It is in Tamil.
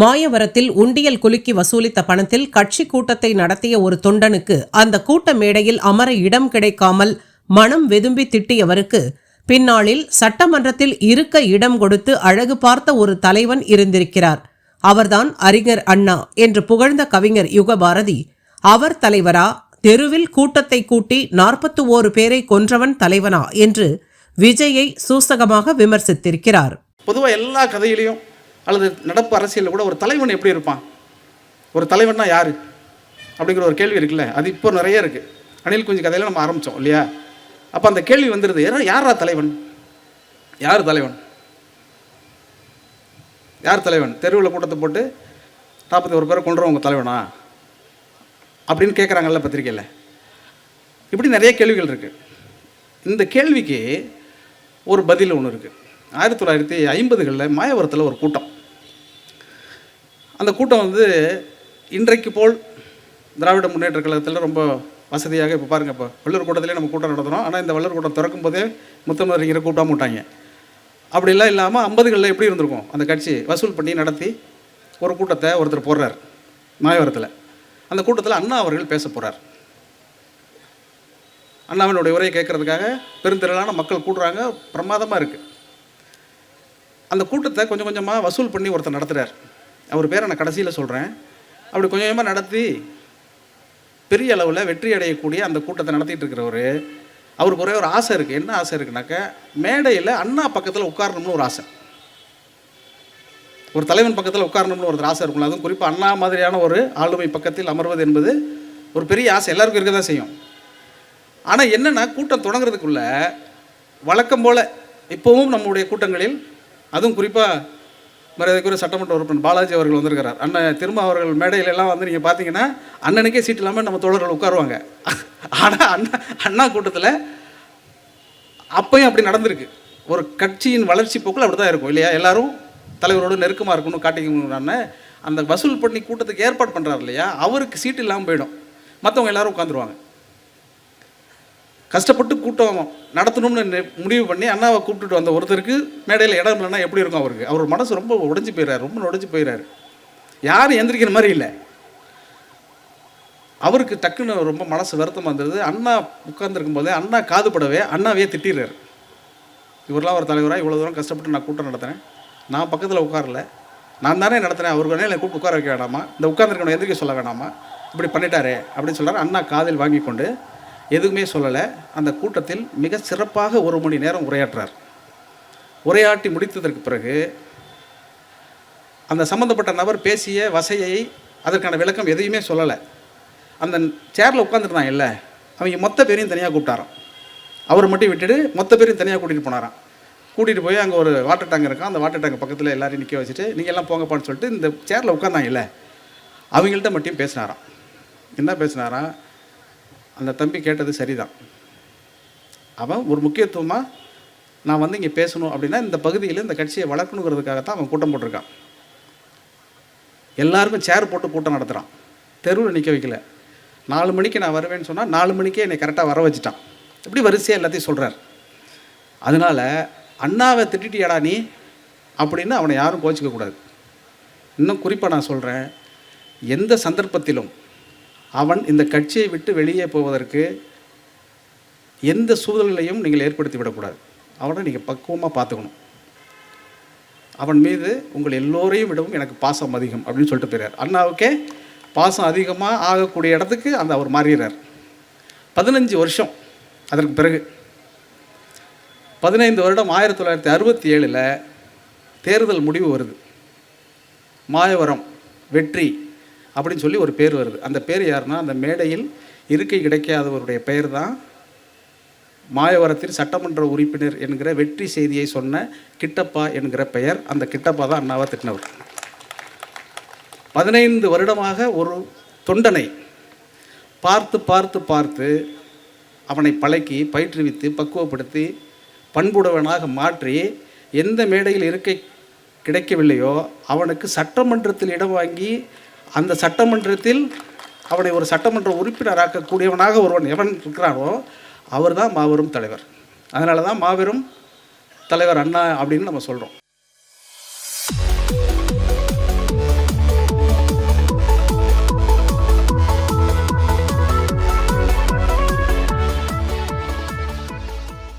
மாயவரத்தில் உண்டியல் குலுக்கி வசூலித்த பணத்தில் கட்சி கூட்டத்தை நடத்திய ஒரு தொண்டனுக்கு அந்த கூட்ட மேடையில் அமர இடம் கிடைக்காமல் மனம் வெதும்பி திட்டியவருக்கு பின்னாளில் சட்டமன்றத்தில் இருக்க இடம் கொடுத்து அழகு பார்த்த ஒரு தலைவன் இருந்திருக்கிறார். அவர்தான் அறிஞர் அண்ணா என்று புகழ்ந்த கவிஞர் யுகபாரதி. அவர் தலைவரா? தெருவில் கூட்டத்தை கூட்டி நாற்பத்தி ஓரு பேரை கொன்றவன் தலைவனா? என்று விஜயை சூசகமாக விமர்சித்திருக்கிறார். பொதுவாக எல்லா கதையிலையும் அல்லது நடப்பு அரசியலில் கூட ஒரு தலைவன் எப்படி இருப்பான்? ஒரு தலைவன்னா யார்? அப்படிங்கிற ஒரு கேள்வி இருக்குல்ல. அது இப்போ நிறைய இருக்குது அணில் குஞ்சு கதையில் நம்ம ஆரம்பித்தோம் இல்லையா? அப்போ அந்த கேள்வி வந்துடுது யாரா யாரா தலைவன்? யார் தலைவன்? யார் தலைவன்? தெருவில் கூட்டத்தை போட்டு நாற்பத்தி ஒரு பேரை கொண்டுறவங்க தலைவனா? அப்படின்னு கேட்குறாங்கல்ல பத்திரிக்கையில் இப்படி நிறைய கேள்விகள் இருக்குது இந்த கேள்விக்கு ஒரு பதில் ஒன்று இருக்குது ஆயிரத்தி தொள்ளாயிரத்தி ஐம்பதுகளில் மாயவரத்தில் ஒரு கூட்டம். அந்த கூட்டம் வந்து இன்றைக்கு போல் திராவிட முன்னேற்ற கழகத்தில் ரொம்ப வசதியாக இப்போ பாருங்கள் இப்போ வள்ளூர் கூட்டத்திலே நம்ம கூட்டம் நடத்துகிறோம் ஆனால் இந்த வள்ளூர் கூட்டம் திறக்கும் போதே முத்தமறிஞரை கூட்டாம விட்டாங்க. அப்படிலாம் இல்லாமல் ஐம்பதுகளில் எப்படி இருந்திருக்கும்? அந்த கட்சி வசூல் பண்ணி நடத்தி ஒரு கூட்டத்தை ஒருத்தர் போடுறார் மாயவரத்தில். அந்த கூட்டத்தில் அண்ணா அவர்கள் பேச போகிறார் அண்ணாவினுடைய உரையை கேட்கறதுக்காக பெருந்திரளான மக்கள் கூடுறாங்க. பிரமாதமாக இருக்குது அந்த கூட்டத்தை கொஞ்சம் கொஞ்சமாக வசூல் பண்ணி ஒருத்தர் நடத்துகிறார் அவர் பேரை நான் கடைசியில் சொல்கிறேன் அப்படி கொஞ்சம் கொஞ்சமாக நடத்தி பெரிய அளவில் வெற்றி அடையக்கூடிய அந்த கூட்டத்தை நடத்திட்டு இருக்கிறவர். அவருக்கு ஒரே ஒரு ஆசை இருக்குது என்ன ஆசை இருக்குனாக்க மேடையில் அண்ணா பக்கத்தில் உட்காரணும்னு ஒரு ஆசை. ஒரு தலைவன் பக்கத்தில் உட்காரணும்னு ஒரு ஆசை இருக்கும்ல அதுவும் குறிப்பாக அண்ணா மாதிரியான ஒரு ஆளுமை பக்கத்தில் அமர்வது என்பது ஒரு பெரிய ஆசை. எல்லாருக்கும் இருக்க தான் செய்யும். ஆனால் என்னென்னா கூட்டம் தொடங்குறதுக்குள்ள வழக்கம் போல் இப்போவும் நம்முடைய கூட்டங்களில் அதுவும் குறிப்பாக மரியாதைக்குரிய சட்டமன்ற உறுப்பினர் பாலாஜி அவர்கள் வந்திருக்கிறார். அண்ணன் திரும்ப அவர்கள் மேடையில எல்லாம் வந்து நீங்கள் பார்த்தீங்கன்னா அண்ணனுக்கே சீட் இல்லாமல் நம்ம தோழர்கள் உட்காருவாங்க. ஆனால் அண்ணா அண்ணா கூட்டத்தில் அப்பயும் அப்படி நடந்திருக்கு. ஒரு கட்சியின் வளர்ச்சி போக்கில் அப்படி தான் இருக்கும் இல்லையா? எல்லாரும் தலைவரோடு நெருக்கமாக இருக்கணும் காட்டிக்கணும்னு அந்த வசூல் பண்ணி கூட்டத்துக்கு ஏற்பாடு பண்ணுறாரு இல்லையா? அவருக்கு சீட் இல்லாமல் போயிடும். மற்றவங்க எல்லாரும் உட்காந்துருவாங்க கஷ்டப்பட்டு கூட்டம் நடத்தணும்னு நெ- முடிவு பண்ணி அண்ணாவை கூப்பிட்டுட்டு வந்த ஒருத்தருக்கு மேடையில் இடம் இல்லைன்னா எப்படி இருக்கும் அவருக்கு? அவர் மனசு ரொம்ப உடஞ்சி போயிறாரு ரொம்ப உடஞ்சி போயிறாரு. யாரும் எந்திரிக்கிற மாதிரி இல்லை. அவருக்கு டக்குன்னு ரொம்ப மனசு வருத்தமாக இருந்தது. அண்ணா உட்கார்ந்துருக்கும் போதே அண்ணா காதுபடவே அண்ணாவே திட்டிடுறாரு. இவரெல்லாம் ஒரு தலைவராக இவ்வளோ தூரம் கஷ்டப்பட்டு நான் கூட்டம் நடத்துகிறேன் நான் பக்கத்தில் உட்காரல. நான் தானே நடத்துகிறேன் அவருக்கு வேணா கூப்பிட்டு உட்கார வைக்க வேணாமா? இந்த உட்காந்துருக்கணும் எந்திரிக்க சொல்ல வேணாமா? இப்படி பண்ணிட்டாரே அப்படின்னு சொல்கிறார் அண்ணா காதில் வாங்கி கொண்டு எதுவுமே சொல்லலை. அந்த கூட்டத்தில் மிக சிறப்பாக ஒரு மணி நேரம் உரையாற்றார். உரையாட்டி முடித்ததற்கு பிறகு அந்த சம்மந்தப்பட்ட நபர் பேசிய வசையை அதற்கான விளக்கம் எதையுமே சொல்லலை. அந்த சேரில் உட்காந்துருந்தான் இல்லை. அவங்க மொத்த பேரையும் தனியாக கூப்பிட்டாராம். அவர் மட்டும் விட்டுட்டு மொத்த பேரையும் தனியாக கூட்டிகிட்டு போனாராம். கூட்டிகிட்டு போய் அங்கே ஒரு வாட்டர் டேங்க் இருக்கும். அந்த வாட்டர் டேங்க் பக்கத்தில் எல்லாரையும் நிற்க வச்சுட்டு நீங்கள் எல்லாம் போங்கப்பான்னு சொல்லிட்டு இந்த சேரில் உட்காந்தாங்க இல்லை. அவங்கள்ட்ட மட்டும் பேசினாராம். என்ன பேசினாராம்? அந்த தம்பி கேட்டது சரிதான். அவன் ஒரு முக்கியத்துவமாக நான் வந்து இங்கே பேசணும் அப்படின்னா இந்த பகுதியில் இந்த கட்சியை வளர்க்கணுங்கிறதுக்காக தான் அவன் கூட்டம் போட்டிருக்கான். எல்லாருக்கும் சேர் போட்டு கூட்டம் நடத்துகிறான் தெருவில் நிற்க வைக்கல. நாலு மணிக்கு நான் வருவேன்னு சொன்னால் நாலு மணிக்கே என்னை கரெக்டாக வர வச்சுட்டான். இப்படி வரிசையாக எல்லாத்தையும் சொல்கிறார் அதனால் அண்ணாவை திட்டிட்டியாடா நீ? அப்படின்னு அவனை யாரும் கோச்சிக்கக்கூடாது இன்னும் குறிப்பாக நான் சொல்கிறேன் எந்த சந்தர்ப்பத்திலும் அவன் இந்த கட்சியை விட்டு வெளியே போவதற்கு எந்த சூழலையும் நீங்கள் ஏற்படுத்தி விடக்கூடாது அவனை நீங்கள் பக்குவமாக பார்த்துக்கணும். அவன் மீது உங்கள் எல்லோரையும் விடவும் எனக்கு பாசம் அதிகம் அப்படின்னு சொல்லிட்டு போயிறார். அண்ணாவுக்கே பாசம் அதிகமாக ஆகக்கூடிய இடத்துக்கு அந்த அவர் மாறுகிறார் பதினஞ்சு வருஷம் அதற்கு பிறகு பதினைந்து வருடம் ஆயிரத்தி தொள்ளாயிரத்தி அறுபத்தி ஏழில் தேர்தல் முடிவு வருது. மாயவரம் வெற்றி. அப்படின்னு சொல்லி ஒரு பேர் வருது. அந்த பேர் யாருன்னா அந்த மேடையில் இருக்கை கிடைக்காதவருடைய பெயர் தான் மாயவரத்தின் சட்டமன்ற உறுப்பினர் என்கிற வெற்றி செய்தியை சொன்ன கிட்டப்பா என்கிற பெயர். அந்த கிட்டப்பா தான் அண்ணாவை திட்டினவர். பதினைந்து வருடமாக ஒரு தொண்டனை பார்த்து பார்த்து பார்த்து அவனை பழக்கி பயிற்றுவித்து பக்குவப்படுத்தி பண்புடவனாக மாற்றி எந்த மேடையில் இருக்கை கிடைக்கவில்லையோ அவனுக்கு சட்டமன்றத்தில் இடம் வாங்கி அந்த சட்டமன்றத்தில் அவனை ஒரு சட்டமன்ற உறுப்பினராக்கக்கூடியவனாக ஒருவன் எவன் இருக்கிறானோ அவர்தான் மாபெரும் தலைவர். அதனால தான் மாபெரும் தலைவர் அண்ணா அப்படின்னு நம்ம சொல்கிறோம்